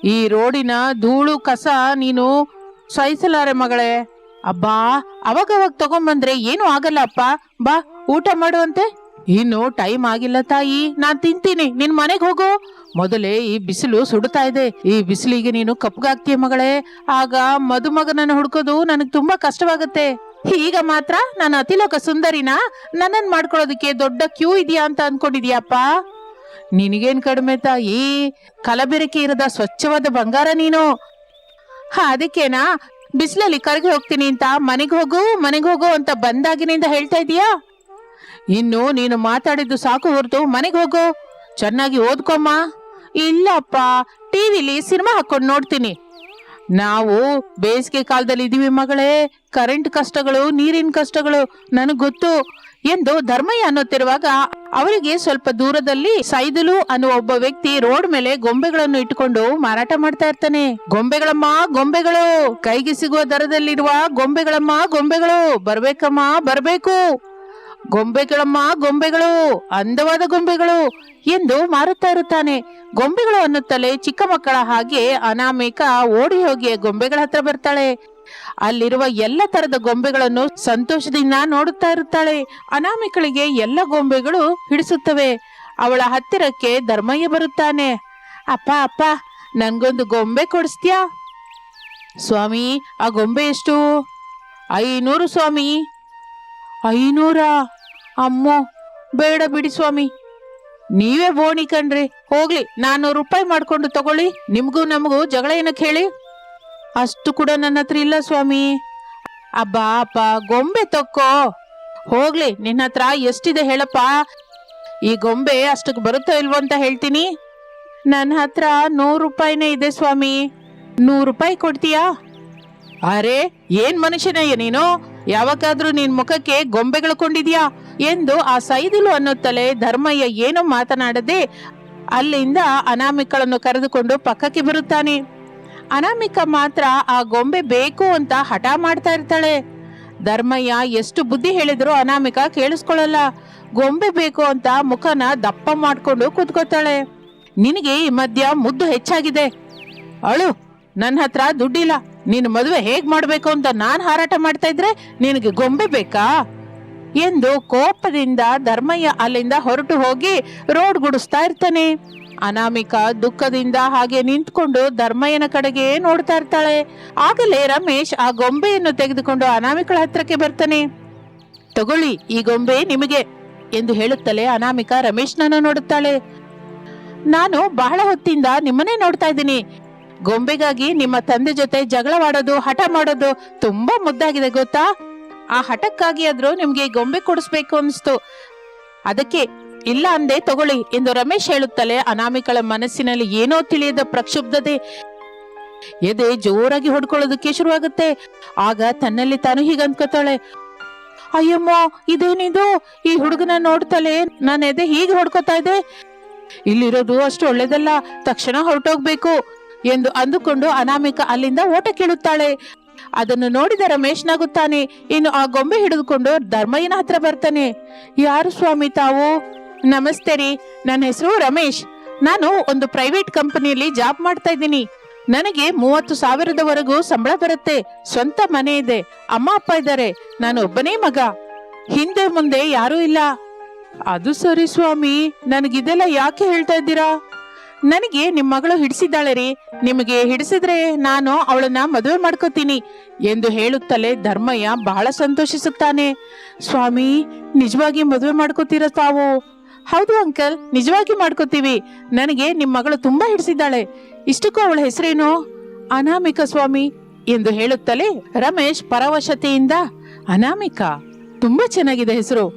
[SPEAKER 1] ಈ ರೋಡಿನ ಧೂಳು ಕಸ ನೀನು ಸಹಿಸಲಾರೆ ಮಗಳೇ. ಅಬ್ಬಾ, ಅವಾಗವಾಗ ತಗೊಂಬಂದ್ರೆ ಏನು ಆಗಲ್ಲ ಅಪ್ಪ. ಬಾ, ಊಟ ಮಾಡುವಂತೆ. ಇನ್ನು ಟೈಮ್ ಆಗಿಲ್ಲ ತಾಯಿ. ನಾನ್ ತಿಂತೀನಿ. ನಿನ್ ಮನೆಗ್ ಹೋಗು. ಮೊದಲೇ ಈ ಬಿಸಿಲು ಸುಡುತ್ತಾ ಇದೆ. ಈ ಬಿಸಿಲಿಗೆ ನೀನು ಕಪ್ಪಗಾಗ್ತೀಯ ಮಗಳೇ. ಆಗ ಮದುಮಗನನ್ನು ಹುಡ್ಕೋದು ನನಗೆ ತುಂಬಾ ಕಷ್ಟವಾಗುತ್ತೆ. ಈಗ ಮಾತ್ರ ನಾನು ಅತಿಲೋಕ ಸುಂದರಿನ ನನ್ನನ್ ಮಾಡ್ಕೊಳ್ಳೋದಕ್ಕೆ ದೊಡ್ಡ ಕ್ಯೂ ಇದೆಯಾ ಅಂತ ಅನ್ಕೊಂಡಿದ್ಯಪ್ಪ ನಿನಗೇನ್ ಕಡಿಮೆ ತಾಯಿ? ಕಲಬೆರಕೆ ಇರದ ಸ್ವಚ್ಛವಾದ ಬಂಗಾರ ನೀನು? ಹಾ, ಅದಕ್ಕೇನಾ? ಬಿಸಿಲಲ್ಲಿ ಕರಗಿ ಹೋಗ್ತೀನಿ ಅಂತ ಮನೆಗೆ ಹೋಗು ಮನೆಗೆ ಹೋಗು ಅಂತ ಬಂದಾಗಿನಿಂದ ಹೇಳ್ತಾ ಇದೀಯಾ? ಇನ್ನು ನೀನು ಮಾತಾಡಿದ್ದು ಸಾಕು ಹೊರತು ಮನೆಗೆ ಹೋಗು. ಚೆನ್ನಾಗಿ ಓದ್ಕೊಮ್ಮ. ಇಲ್ಲಪ್ಪ ಟಿವಿಲಿ ಸಿನಿಮಾ ಹಾಕೊಂಡು ನೋಡ್ತೀನಿ. ನಾವು ಬೇಸಿಗೆ ಕಾಲದಲ್ಲಿ ಇದೀವಿ ಮಗಳೇ. ಕರೆಂಟ್ ಕಷ್ಟಗಳು, ನೀರಿನ ಕಷ್ಟಗಳು, ನನಗೆ ಗೊತ್ತು. ಎಂದು ಧರ್ಮಯ್ಯ ಅನ್ನುತ್ತಿರುವಾಗ ಅವರಿಗೆ ಸ್ವಲ್ಪ ದೂರದಲ್ಲಿ ಸೈದಲು ಅನ್ನುವ ಒಬ್ಬ ವ್ಯಕ್ತಿ ರೋಡ್ ಮೇಲೆ ಗೊಂಬೆಗಳನ್ನು ಇಟ್ಟುಕೊಂಡು ಮಾರಾಟ ಮಾಡ್ತಾ ಇರ್ತಾನೆ. ಗೊಂಬೆಗಳಮ್ಮ, ಗೊಂಬೆಗಳು! ಕೈಗೆ ಸಿಗುವ ದರದಲ್ಲಿರುವ ಗೊಂಬೆಗಳಮ್ಮ, ಗೊಂಬೆಗಳು! ಬರ್ಬೇಕಮ್ಮ, ಬರ್ಬೇಕು! ಗೊಂಬೆಗಳಮ್ಮ, ಗೊಂಬೆಗಳು! ಅಂದವಾದ ಗೊಂಬೆಗಳು! ಎಂದು ಮಾರುತ್ತಾ ಇರುತ್ತಾನೆ. ಗೊಂಬೆಗಳು ಅನ್ನುತ್ತಲೇ ಚಿಕ್ಕ ಮಕ್ಕಳ ಹಾಗೆ ಅನಾಮಿಕ ಓಡಿ ಹೋಗಿ ಗೊಂಬೆಗಳ ಹತ್ರ ಬರ್ತಾಳೆ. ಅಲ್ಲಿರುವ ಎಲ್ಲ ತರದ ಗೊಂಬೆಗಳನ್ನು ಸಂತೋಷದಿಂದ ನೋಡುತ್ತಾ ಇರುತ್ತಾಳೆ. ಅನಾಮಿಕಳಿಗೆ ಎಲ್ಲ ಗೊಂಬೆಗಳು ಹಿಡಿಸುತ್ತವೆ. ಅವಳ ಹತ್ತಿರಕ್ಕೆ ಧರ್ಮಯ್ಯ ಬರುತ್ತಾನೆ. ಅಪ್ಪ ಅಪ್ಪ, ನನ್ಗೊಂದು ಗೊಂಬೆ ಕೊಡಿಸ್ತ್ಯಾ? ಸ್ವಾಮಿ, ಆ ಗೊಂಬೆ ಎಷ್ಟು? ಐನೂರು ಸ್ವಾಮಿ. ಐನೂರ? ಅಮ್ಮೋ, ಬೇಡ ಬಿಡಿ ಸ್ವಾಮಿ. ನೀವೇ ಬೋಣಿ ಕಣ್ರಿ. ಹೋಗ್ಲಿ ನಾನ್ನೂರು ರೂಪಾಯಿ ಮಾಡ್ಕೊಂಡು ತಗೊಳ್ಳಿ. ನಿಮಗೂ ನಮಗೂ ಜಗಳ ಏನಕ್ಕೆ ಹೇಳಿ? ಅಷ್ಟು ಕೂಡ ನನ್ನ ಹತ್ರ ಇಲ್ಲ ಸ್ವಾಮಿ. ಅಬ್ಬ ಅಪ್ಪ ಗೊಂಬೆ ತಕ್ಕೋ. ಹೋಗ್ಲಿ, ನಿನ್ನ ಹತ್ರ ಎಷ್ಟಿದೆ ಹೇಳಪ್ಪ. ಈ ಗೊಂಬೆ ಅಷ್ಟಕ್ಕೆ ಬರುತ್ತೋ ಇಲ್ವೋ ಅಂತ ಹೇಳ್ತೀನಿ. ನನ್ನ ಹತ್ರ ನೂರು ರೂಪಾಯಿನೇ ಇದೆ ಸ್ವಾಮಿ. ನೂರು ರೂಪಾಯಿ ಕೊಡ್ತೀಯಾ? ಅರೆ, ಏನ್ ಮನುಷ್ಯನಯ್ಯ ನೀನು? ಯಾವಾಗಾದ್ರೂ ನಿನ್ ಮುಖಕ್ಕೆ ಗೊಂಬೆಗಳು ಕೊಂಡಿದ್ಯಾ? ಎಂದು ಆ ಸೈದಿಲು ಅನ್ನುತ್ತಲೇ ಧರ್ಮಯ್ಯ ಏನು ಮಾತನಾಡದೆ ಅಲ್ಲಿಂದ ಅನಾಮಿಕಳನ್ನು ಕರೆದುಕೊಂಡು ಪಕ್ಕಕ್ಕೆ ಬರುತ್ತಾನೆ. ಅನಾಮಿಕ ಮಾತ್ರ ಆ ಗೊಂಬೆ ಬೇಕು ಅಂತ ಹಠ ಮಾಡ್ತಾ ಇರ್ತಾಳೆ. ಧರ್ಮಯ್ಯ ಎಷ್ಟು ಬುದ್ಧಿ ಹೇಳಿದ್ರು ಅನಾಮಿಕ ಕೇಳಿಸ್ಕೊಳ್ಳಲ್ಲ. ಗೊಂಬೆ ಬೇಕು ಅಂತ ಮುಖನ ದಪ್ಪ ಮಾಡ್ಕೊಂಡು ಕೂತ್ಕೋತಾಳೆ ನಿನಗೆ ಈ ಮಧ್ಯ ಮುದ್ದು ಹೆಚ್ಚಾಗಿದೆ. ಅಳು ನನ್ನ ಹತ್ರ ದುಡ್ಡಿಲ್ಲ. ನಿನ್ನ ಮದುವೆ ಹೇಗ್ ಮಾಡ್ಬೇಕು ಅಂತ ನಾನ್ ಹಾರಾಟ ಮಾಡ್ತಾ ಇದ್ರೆ ನಿನಗೆ ಗೊಂಬೆ ಬೇಕಾ? ಎಂದು ಕೋಪದಿಂದ ಧರ್ಮಯ್ಯ ಅಲ್ಲಿಂದ ಹೊರಟು ಹೋಗಿ ರೋಡ್ ಗುಡಿಸ್ತಾ ಇರ್ತಾನೆ. ಅನಾಮಿಕ ದುಃಖದಿಂದ ಹಾಗೆ ನಿಂತ್ಕೊಂಡು ಧರ್ಮಯ್ಯನ ಕಡೆಗೆ ನೋಡ್ತಾ ಇರ್ತಾಳೆ. ಆಗಲೇ ರಮೇಶ್ ಆ ಗೊಂಬೆಯನ್ನು ತೆಗೆದುಕೊಂಡು ಅನಾಮಿಕಳ ಹತ್ರಕ್ಕೆ ಬರ್ತಾನೆ. ತಗೊಳ್ಳಿ, ಈ ಗೊಂಬೆ ನಿಮಗೆ ಎಂದು ಹೇಳುತ್ತಲೇ ಅನಾಮಿಕ ರಮೇಶ್ನನ್ನ ನೋಡುತ್ತಾಳೆ. ನಾನು ಬಹಳ ಹೊತ್ತಿಂದ ನಿಮ್ಮನ್ನೇ ನೋಡ್ತಾ ಇದ್ದೀನಿ. ಗೊಂಬೆಗಾಗಿ ನಿಮ್ಮ ತಂದೆ ಜೊತೆ ಜಗಳವಾಡೋದು, ಹಠ ಮಾಡೋದು ತುಂಬಾ ಮುದ್ದಾಗಿದೆ, ಗೊತ್ತಾ? ಆ ಹಠಕ್ಕಾಗಿ ಆದ್ರೂ ನಿಮ್ಗೆ ಗೊಂಬೆ ಕೊಡಿಸ್ಬೇಕು ಅನ್ಸ್ತು ಅದಕ್ಕೆ, ಇಲ್ಲ ಅಂದೆ ತಗೊಳ್ಳಿ ಎಂದು ರಮೇಶ್ ಹೇಳುತ್ತಲೇ ಅನಾಮಿಕಳ ಮನಸ್ಸಿನಲ್ಲಿ ಏನೋ ತಿಳಿಯದ ಪ್ರಕ್ಷುಬ್ಧತೆ. ಎದೆ ಜೋರಾಗಿ ಹೊಡ್ಕೊಳ್ಳೋದಕ್ಕೆ ಶುರುವಾಗುತ್ತೆ. ಆಗ ತನ್ನಲ್ಲಿ ತಾನು ಹೀಗೆ ಅನ್ಕೋತಾಳೆ ಅಯ್ಯಮ್ಮ, ಇದೇನಿದು? ಈ ಹುಡುಗನ ನೋಡ್ತಲೇ ನಾನು ಎದೆ ಹೀಗೆ ಹೊಡ್ಕೋತಾ ಇದೆ ಇಲ್ಲಿರೋದು ಅಷ್ಟು ಒಳ್ಳೇದಲ್ಲ, ತಕ್ಷಣ ಹೊರಟೋಗ್ಬೇಕು ಎಂದು ಅಂದುಕೊಂಡು ಅನಾಮಿಕ ಅಲ್ಲಿಂದ ಓಟ ಕೇಳುತ್ತಾಳೆ. ಅದನ್ನು ನೋಡಿದ ರಮೇಶ್ ನಗುತ್ತಾನೆ. ಇನ್ನು ಆ ಗೊಂಬೆ ಹಿಡಿದುಕೊಂಡು ಧರ್ಮಯ್ಯನ ಹತ್ರ ಬರ್ತಾನೆ. ಯಾರು ಸ್ವಾಮಿ ತಾವು? ನಮಸ್ತೆ ರೀ. ನನ್ನ ಹೆಸರು ರಮೇಶ್. ನಾನು ಒಂದು ಪ್ರೈವೇಟ್ ಕಂಪನಿಯಲ್ಲಿ ಜಾಬ್ ಮಾಡ್ತಾ ಇದ್ದೀನಿ. ನನಗೆ ಮೂವತ್ತು ಸಾವಿರದವರೆಗೂ ಸಂಬಳ ಬರುತ್ತೆ. ಸ್ವಂತ ಮನೆ ಇದೆ. ಅಮ್ಮ, ಅಪ್ಪ ಇದ್ದಾರೆ. ನಾನು ಒಬ್ಬನೇ ಮಗ. ಹಿಂದೆ, ಮುಂದೆ ಯಾರೂ ಇಲ್ಲ. ಅದು ಸರಿ ಸ್ವಾಮಿ. ನನಗಿದೆಲ್ಲ ಯಾಕೆ ಹೇಳ್ತಾ ಇದ್ದೀರಾ? ನನಗೆ ನಿಮ್ ಮಗಳು ಹಿಡಿಸಿದ್ದಾಳೆ ರೀ ನಿಮಗೆ ಹಿಡಿಸಿದ್ರೆ ನಾನು ಅವಳನ್ನ ಮದುವೆ ಮಾಡ್ಕೋತೀನಿ ಎಂದು ಹೇಳುತ್ತಲೇ ಧರ್ಮಯ್ಯ ಬಹಳ ಸಂತೋಷಿಸುತ್ತಾನೆ. ಸ್ವಾಮಿ, ನಿಜವಾಗಿ ಮದುವೆ ಮಾಡ್ಕೋತೀರ ತಾವು? ಹೌದು ಅಂಕಲ್, ನಿಜವಾಗಿ ಮಾಡ್ಕೋತೀವಿ. ನನಗೆ ನಿಮ್ ಮಗಳು ತುಂಬಾ ಹಿಡಿಸಿದ್ದಾಳೆ. ಇಷ್ಟಕ್ಕೂ ಅವಳ ಹೆಸರೇನು? ಅನಾಮಿಕ ಸ್ವಾಮಿ ಎಂದು ಹೇಳುತ್ತಲೇ ರಮೇಶ್ ಪರವಶತೆಯಿಂದ, ಅನಾಮಿಕ, ತುಂಬಾ ಚೆನ್ನಾಗಿದೆ ಹೆಸರು.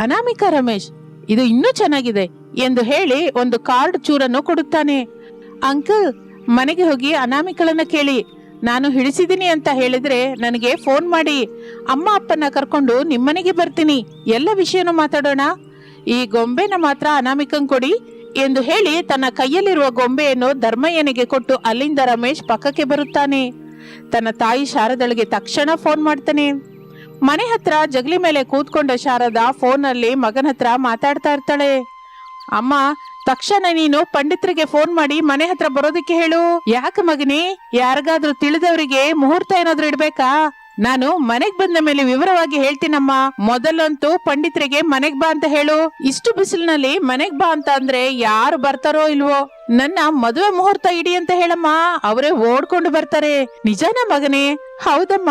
[SPEAKER 1] ಅನಾಮಿಕ ರಮೇಶ್, ಇದು ಇನ್ನೂ ಚೆನ್ನಾಗಿದೆ. ಎಂದು ಹೇಳಿ ಒಂದು ಕಾರ್ಡ್ ಚೂರನ್ನು ಕೊಡುತ್ತಾನೆ. ಅಂಕಲ್, ಮನೆಗೆ ಹೋಗಿ ಅನಾಮಿಕಳನ್ನ ಕೇಳಿ. ನಾನು ಹಿಡಿಸಿದ್ದೀನಿ ಅಂತ ಹೇಳಿದ್ರೆ ನನಗೆ ಫೋನ್ ಮಾಡಿ. ಅಮ್ಮ ಅಪ್ಪನ ಕರ್ಕೊಂಡು ನಿಮ್ಮನೆಗೆ ಬರ್ತೀನಿ. ಎಲ್ಲ ವಿಷಯನೂ ಮಾತಾಡೋಣ. ಈ ಗೊಂಬೆನ ಮಾತ್ರ ಅನಾಮಿಕಂ ಕೊಡಿ ಎಂದು ಹೇಳಿ ತನ್ನ ಕೈಯಲ್ಲಿರುವ ಗೊಂಬೆಯನ್ನು ಧರ್ಮಯ್ಯನಿಗೆ ಕೊಟ್ಟು ಅಲ್ಲಿಂದ ರಮೇಶ್ ಪಕ್ಕಕ್ಕೆ ಬರುತ್ತಾನೆ. ತನ್ನ ತಾಯಿ ಶಾರದಳಿಗೆ ತಕ್ಷಣ ಫೋನ್ ಮಾಡ್ತಾನೆ. ಮನೆ ಹತ್ರ ಜಗಲಿ ಮೇಲೆ ಕೂತ್ಕೊಂಡ ಶಾರದಾ ಫೋನಲ್ಲಿ ಮಗನ ಹತ್ರ ಮಾತಾಡ್ತಾ ಇರ್ತಾಳೆ. ಅಮ್ಮ, ತಕ್ಷಣ ನೀನು ಪಂಡಿತರಿಗೆ ಫೋನ್ ಮಾಡಿ ಮನೆ ಹತ್ರ ಬರೋದಕ್ಕೆ ಹೇಳು. ಯಾಕೆ ಮಗನೇ, ಯಾರಿಗಾದ್ರೂ ತಿಳಿದವರಿಗೆ ಮುಹೂರ್ತ ಏನಾದ್ರೂ ಇಡ್ಬೇಕಾ? ನಾನು ಮನೆಗ್ ಬಂದ ಮೇಲೆ ವಿವರವಾಗಿ ಹೇಳ್ತೀನಮ್ಮ. ಮೊದಲಂತೂ ಪಂಡಿತರಿಗೆ ಮನೆಗ್ ಬಾ ಅಂತ ಹೇಳು. ಇಷ್ಟು ಬಿಸಿಲಿನಲ್ಲಿ ಮನೆಗ್ ಬಾ ಅಂತ ಅಂದ್ರೆ ಯಾರು ಬರ್ತಾರೋ ಇಲ್ವೋ? ನನ್ನ ಮದುವೆ ಮುಹೂರ್ತ ಇಡಿ ಅಂತ ಹೇಳಮ್ಮ. ಅವರೇ ಓಡ್ಕೊಂಡು ಬರ್ತಾರೆ. ನಿಜಾನ ಮಗನೇ? ಹೌದಮ್ಮ.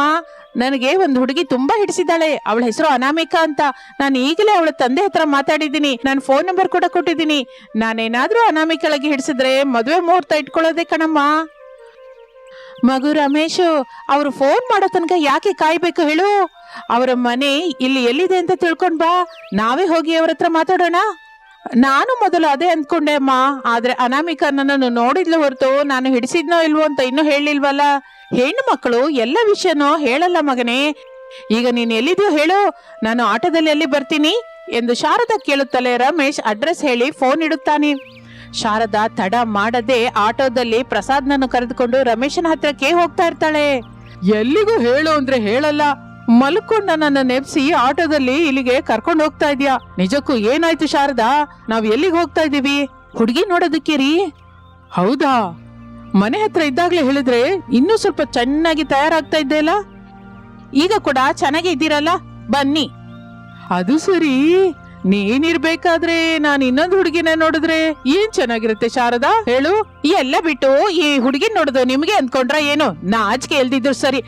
[SPEAKER 1] ನನಗೆ ಒಂದು ಹುಡುಗಿ ತುಂಬಾ ಹಿಡಿಸಿದ್ದಾಳೆ. ಅವಳ ಹೆಸರು ಅನಾಮಿಕಾ ಅಂತ. ನಾನು ಈಗಲೇ ಅವಳ ತಂದೆ ಹತ್ರ ಮಾತಾಡಿದ್ದೀನಿ. ನಾನು ಫೋನ್ ನಂಬರ್ ಕೂಡ ಕೊಟ್ಟಿದ್ದೀನಿ. ನಾನೇನಾದ್ರೂ ಅನಾಮಿಕಳಾಗಿ ಹಿಡಿಸಿದ್ರೆ ಮದುವೆ ಮುಹೂರ್ತ ಇಟ್ಕೊಳ್ಳೋದೆ ಕಣಮ್ಮ. ಮಗು ರಮೇಶ್, ಅವರು ಫೋನ್ ಮಾಡೋ ತನಕ ಯಾಕೆ ಕಾಯ್ಬೇಕು ಹೇಳು. ಅವರ ಮನೆ ಇಲ್ಲಿ ಎಲ್ಲಿದೆ ಅಂತ ತಿಳ್ಕೊಂಡ್ ಬಾ. ನಾವೇ ಹೋಗಿ ಅವ್ರ ಹತ್ರ ಮಾತಾಡೋಣ. ನಾನು ಮೊದಲು ಅದೇ ಅಂದ್ಕೊಂಡೆ ಅಮ್ಮ. ಆದ್ರೆ ಅನಾಮಿಕ ನನ್ನನ್ನು ನೋಡಿದ್ಲು ಹೊರತು ನಾನು ಹಿಡಿಸಿದ್ನೋ ಇಲ್ವೋ ಅಂತ ಇನ್ನೂ ಹೇಳಿಲ್ವಲ್ಲ. ಹೆಣ್ಣು ಮಕ್ಕಳು ಎಲ್ಲ ವಿಷಯನೂ ಹೇಳಲ್ಲ ಮಗನೇ. ಈಗ ನೀನ್ ಎಲ್ಲಿದ್ಯೋ ಹೇಳು, ನಾನು ಆಟೋದಲ್ಲಿ ಎಲ್ಲಿ ಬರ್ತೀನಿ? ಎಂದು ಶಾರದಾ ಕೇಳುತ್ತಲೇ ರಮೇಶ್ ಅಡ್ರೆಸ್ ಹೇಳಿ ಫೋನ್ ಇಡುತ್ತಾನೆ. ಶಾರದಾ ತಡ ಮಾಡದೆ ಆಟೋದಲ್ಲಿ ಪ್ರಸಾದ್ನನ್ನು ಕರೆದುಕೊಂಡು ರಮೇಶನ ಹತ್ರಕ್ಕೆ ಹೋಗ್ತಾ ಇರ್ತಾಳೆ. ಎಲ್ಲಿಗೂ ಹೇಳು ಅಂದ್ರೆ ಹೇಳಲ್ಲ. ಮಲ್ಕೊಂಡ ನನ್ನ ನೆಪ್ಸಿ ಆಟೋದಲ್ಲಿ ಇಲ್ಲಿಗೆ ಕರ್ಕೊಂಡು ಹೋಗ್ತಾ ಇದ್ಯಾ? ನಿಜಕ್ಕೂ ಏನಾಯ್ತು ಶಾರದಾ? ನಾವ್ ಎಲ್ಲಿಗೆ ಹೋಗ್ತಾ ಇದೀವಿ ಹುಡುಗಿ ನೋಡೋದಕ್ಕೆ ರೀ ಹೌದಾ? ಮನೆ ಹತ್ರ ಇದ್ದಾಗ್ಲೇ ಹೇಳಿದ್ರೆ ಇನ್ನೂ ಸ್ವಲ್ಪ ಚೆನ್ನಾಗಿ ತಯಾರಾಗ್ತಾ ಇದ್ದೆ ಅಲ್ಲ ಈಗ ಕೂಡ ಚೆನ್ನಾಗಿ ಇದ್ದೀರಲ್ಲ? ಬನ್ನಿ. ಅದು ಸರಿ. ನೀನಿರ್ಬೇಕಾದ್ರೆ ನಾನು ಇನ್ನೊಂದು ಹುಡುಗಿನ ನೋಡಿದ್ರೆ ಏನ್ ಚೆನ್ನಾಗಿರುತ್ತೆ ಶಾರದಾ? ಹೇಳು. ಎಲ್ಲ ಬಿಟ್ಟು ಈ ಹುಡುಗಿನ ನೋಡುದು ನಿಮ್ಗೆ ಅಂದ್ಕೊಂಡ್ರ ಏನು? ನಾಚಿಕೆ ಎಲ್ದಿದ್ರು ಸರಿ.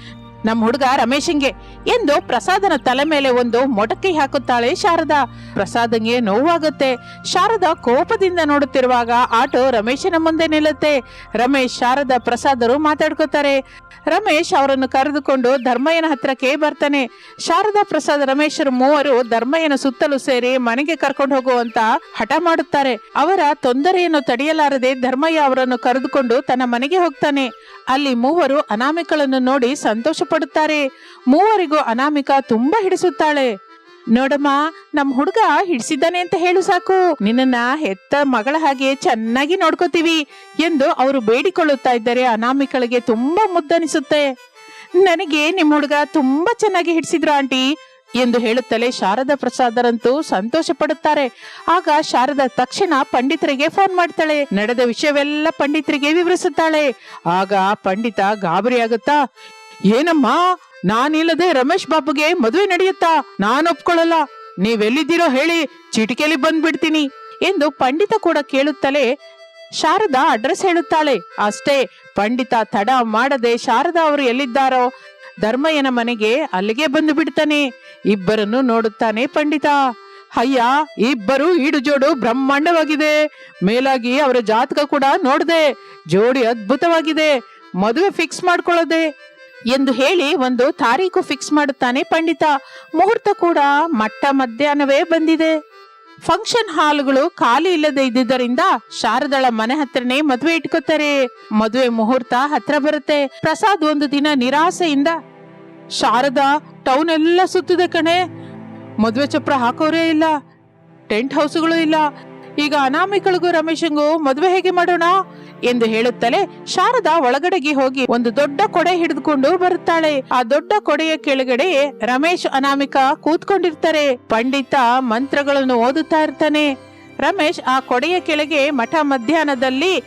[SPEAKER 1] ನಮ್ ಹುಡುಗ ರಮೇಶಂಗೆ ಎಂದು ಪ್ರಸಾದನ ತಲೆ ಮೇಲೆ ಒಂದು ಮೊಟಕೈ ಹಾಕುತ್ತಾಳೆ ಶಾರದಾ. ಪ್ರಸಾದಂಗೆ ನೋವಾಗುತ್ತೆ. ಶಾರದಾ ಕೋಪದಿಂದ ನೋಡುತ್ತಿರುವಾಗ ಆಟೋ ರಮೇಶನ ಮುಂದೆ ನಿಲ್ಲುತ್ತೆ. ರಮೇಶ್, ಶಾರದಾ, ಪ್ರಸಾದರು ಮಾತಾಡ್ಕೋತಾರೆ. ರಮೇಶ್ ಅವರನ್ನು ಕರೆದುಕೊಂಡು ಧರ್ಮಯ್ಯನ ಹತ್ರಕ್ಕೆ ಬರ್ತಾನೆ. ಶಾರದಾ, ಪ್ರಸಾದ್, ರಮೇಶರು ಮೂವರು ಧರ್ಮಯ್ಯನ ಸುತ್ತಲೂ ಸೇರಿ ಮನೆಗೆ ಕರ್ಕೊಂಡು ಹೋಗುವಂತ ಹಠ ಮಾಡುತ್ತಾರೆ. ಅವರ ತೊಂದರೆಯನ್ನು ತಡೆಯಲಾರದೆ ಧರ್ಮಯ್ಯ ಅವರನ್ನು ಕರೆದುಕೊಂಡು ತನ್ನ ಮನೆಗೆ ಹೋಗ್ತಾನೆ. ಅಲ್ಲಿ ಮೂವರು ಅನಾಮಿಕಳನ್ನು ನೋಡಿ ಸಂತೋಷ ಪಡುತ್ತಾರೆ ಮೂವರಿಗೂ ಅನಾಮಿಕ ತುಂಬಾ ಹಿಡಿಸುತ್ತಾಳೆ. ನೋಡಮ್ಮ, ನಮ್ ಹುಡುಗ ಹಿಡಿಸಿದ್ದಾನೆ ಅಂತ ಹೇಳು ಸಾಕು. ನಿನ್ನ ಹೆತ್ತ ಮಗಳ ಹಾಗೆ ಚೆನ್ನಾಗಿ ನೋಡ್ಕೋತೀವಿ ಎಂದು ಅವರು ಬೇಡಿಕೊಳ್ಳುತ್ತಾ ಇದ್ದರೆ ಅನಾಮಿಕಳಿಗೆ ತುಂಬಾ ಮುದ್ದನಿಸುತ್ತೆ. ನನಗೆ ನಿಮ್ ಹುಡುಗ ತುಂಬಾ ಚೆನ್ನಾಗಿ ಹಿಡಿಸಿದ್ರು ಆಂಟಿ ಎಂದು ಹೇಳುತ್ತಲೇ ಶಾರದಾ ಪ್ರಸಾದರಂತೂ ಸಂತೋಷ ಪಡುತ್ತಾರೆ ಆಗ ಶಾರದಾ ತಕ್ಷಣ ಪಂಡಿತರಿಗೆ ಫೋನ್ ಮಾಡ್ತಾಳೆ. ನಡೆದ ವಿಷಯವೆಲ್ಲ ಪಂಡಿತರಿಗೆ ವಿವರಿಸುತ್ತಾಳೆ. ಆಗ ಪಂಡಿತ ಗಾಬರಿಯಾಗುತ್ತಾ ಏನಮ್ಮ? ನಾನಿಲ್ಲದೆ ರಮೇಶ್ ಬಾಬುಗೆ ಮದುವೆ ನಡೆಯುತ್ತಾ? ನಾನ್ ಒಪ್ಕೊಳ್ಳಲ್ಲ. ನೀವೆಲ್ಲಿದ್ದೀರೋ ಹೇಳಿ ಚಿಟಿಕೆಲಿ ಬಂದ್ಬಿಡ್ತೀನಿ ಎಂದು ಪಂಡಿತ ಕೂಡ ಕೇಳುತ್ತಲೇ ಶಾರದಾ ಅಡ್ರೆಸ್ ಹೇಳುತ್ತಾಳೆ. ಅಷ್ಟೇ, ಪಂಡಿತ ತಡ ಮಾಡದೆ ಶಾರದಾ ಅವರು ಎಲ್ಲಿದ್ದಾರೋ ಧರ್ಮಯ್ಯನ ಮನೆಗೆ ಅಲ್ಲಿಗೆ ಬಂದು ಬಿಡ್ತಾನೆ ಇಬ್ಬರನ್ನು ನೋಡುತ್ತಾನೆ ಪಂಡಿತ. ಅಯ್ಯ, ಇಬ್ಬರು ಈಡು ಜೋಡು ಬ್ರಹ್ಮಾಂಡವಾಗಿದೆ. ಮೇಲಾಗಿ ಅವರ ಜಾತಕ ಕೂಡ ನೋಡ್ದೆ. ಜೋಡಿ ಅದ್ಭುತವಾಗಿದೆ. ಮದುವೆ ಫಿಕ್ಸ್ ಮಾಡ್ಕೊಳ್ಳೋದೆ. ಎಂದು ಹೇಳಿ ಒಂದು ತಾರೀಕು ಫಿಕ್ಸ್ ಮಾಡುತ್ತಾನೆ ಪಂಡಿತ. ಮುಹೂರ್ತ ಕೂಡ ಮಟ್ಟ ಮಧ್ಯಾಹ್ನವೇ ಬಂದಿದೆ. ಫಂಕ್ಷನ್ ಹಾಲ್ಗಳು ಖಾಲಿ ಇಲ್ಲದೆ ಇದ್ದಿದ್ದರಿಂದ ಶಾರದಳ ಮನೆ ಹತ್ರನೇ ಮದುವೆ ಇಟ್ಕೋತಾರೆ. ಮದುವೆ ಮುಹೂರ್ತ ಹತ್ರ ಬರುತ್ತೆ. ಪ್ರಸಾದ್ ಒಂದು ದಿನ ನಿರಾಸೆಯಿಂದ, ಶಾರದಾ ಟೌನ್ ಎಲ್ಲ ಸುತ್ತಿದೆ ಕಣೆ. ಮದುವೆ ಚಪ್ರ ಹಾಕೋರೇ ಇಲ್ಲ. ಟೆಂಟ್ ಹೌಸ್ಗಳು ಇಲ್ಲ. ಈಗ ಅನಾಮಿಕಳಿಗೂ ರಮೇಶಂಗೂ ಮದುವೆ ಹೇಗೆ ಮಾಡೋಣ? ಎಂದು ಹೇಳುತ್ತಲೇ ಶಾರದಾ ಒಳಗಡೆಗೆ ಹೋಗಿ ಒಂದು ದೊಡ್ಡ ಕೊಡೆ ಹಿಡಿದುಕೊಂಡು ಬರುತ್ತಾಳೆ. ಆ ದೊಡ್ಡ ಕೊಡೆಯ ಕೆಳಗಡೆ ರಮೇಶ್ ಅನಾಮಿಕ ಕೂತ್ಕೊಂಡಿರ್ತಾರೆ. ಪಂಡಿತ ಮಂತ್ರಗಳನ್ನು ಓದುತ್ತಾ ಇರ್ತಾನೆ. ರಮೇಶ್ ಆ ಕೊಡೆಯ ಕೆಳಗೆ ಮಠ ಮಧ್ಯಾಹ್ನದಲ್ಲಿ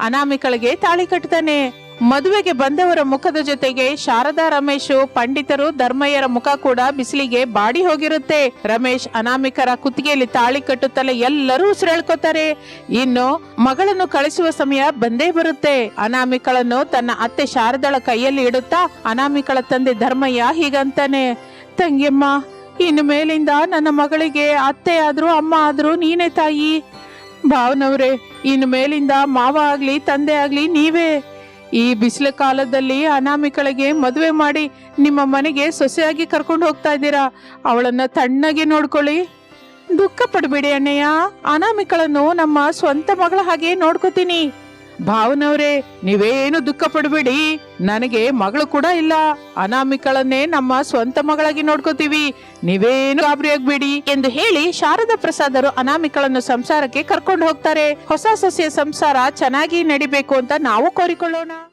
[SPEAKER 1] ಅನಾಮಿಕಳಿಗೆ ತಾಳಿ ಕಟ್ತಾನೆ. ಮದುವೆಗೆ ಬಂದವರ ಮುಖದ ಜೊತೆಗೆ ಶಾರದಾ ರಮೇಶ್ ಪಂಡಿತರು ಧರ್ಮಯ್ಯರ ಮುಖ ಕೂಡ ಬಿಸಿಲಿಗೆ ಬಾಡಿ ಹೋಗಿರುತ್ತೆ. ರಮೇಶ್ ಅನಾಮಿಕರ ಕುತ್ತಿಗೆಯಲ್ಲಿ ತಾಳಿ ಕಟ್ಟುತ್ತಲೇ ಎಲ್ಲರೂ ಉಸಿರೇಳ್ಕೋತಾರೆ ಇನ್ನು ಮಗಳನ್ನು ಕಳಿಸುವ ಸಮಯ ಬಂದೇ ಬರುತ್ತೆ. ಅನಾಮಿಕಳನ್ನು ತನ್ನ ಅತ್ತೆ ಶಾರದಳ ಕೈಯಲ್ಲಿ ಇಡುತ್ತಾ ಅನಾಮಿಕಳ ತಂದೆ ಧರ್ಮಯ್ಯ ಹೀಗಂತಾನೆ, ತಂಗಿಯಮ್ಮ, ಇನ್ನು ಮೇಲಿಂದ ನನ್ನ ಮಗಳಿಗೆ ಅತ್ತೆ ಆದ್ರೂ ಅಮ್ಮ ಆದ್ರೂ ನೀನೇ ತಾಯಿ. ಭಾವನವ್ರೆ, ಇನ್ನು ಮೇಲಿಂದ ಮಾವ ಆಗ್ಲಿ ತಂದೆ ಆಗ್ಲಿ ನೀವೇ. ಈ ಬಿಸಿಲ ಕಾಲದಲ್ಲಿ ಅನಾಮಿಕಳಿಗೆ ಮದುವೆ ಮಾಡಿ ನಿಮ್ಮ ಮನೆಗೆ ಸೊಸೆಯಾಗಿ ಕರ್ಕೊಂಡು ಹೋಗ್ತಾ ಇದ್ದೀರಾ? ಅವಳನ್ನ ತಣ್ಣಗೆ ನೋಡ್ಕೊಳ್ಳಿ. ದುಃಖ ಪಡಬೇಡಿ ಅಣ್ಣಯ್ಯ. ಅನಾಮಿಕಳನ್ನು ನಮ್ಮ ಸ್ವಂತ ಮಗಳ ಹಾಗೆ ನೋಡ್ಕೋತೀನಿ. ಭಾವನವ್ರೆ, ನೀವೇನು ದುಃಖ ಪಡಬೇಡಿ. ನನಗೆ ಮಗಳು ಕೂಡ ಇಲ್ಲ. ಅನಾಮಿಕಳನ್ನೇ ನಮ್ಮ ಸ್ವಂತ ಮಗಳಾಗಿ ನೋಡ್ಕೋತೀವಿ. ನೀವೇನು ಗಾಬರಿ ಆಗ್ಬೇಡಿ ಎಂದು ಹೇಳಿ ಶಾರದಾ ಪ್ರಸಾದರು ಅನಾಮಿಕಳನ್ನು ಸಂಸಾರಕ್ಕೆ ಕರ್ಕೊಂಡು ಹೋಗ್ತಾರೆ. ಹೊಸ ಸಸ್ಯ ಸಂಸಾರ ಚೆನ್ನಾಗಿ ನಡಿಬೇಕು ಅಂತ ನಾವು ಕೋರಿಕೊಳ್ಳೋಣ.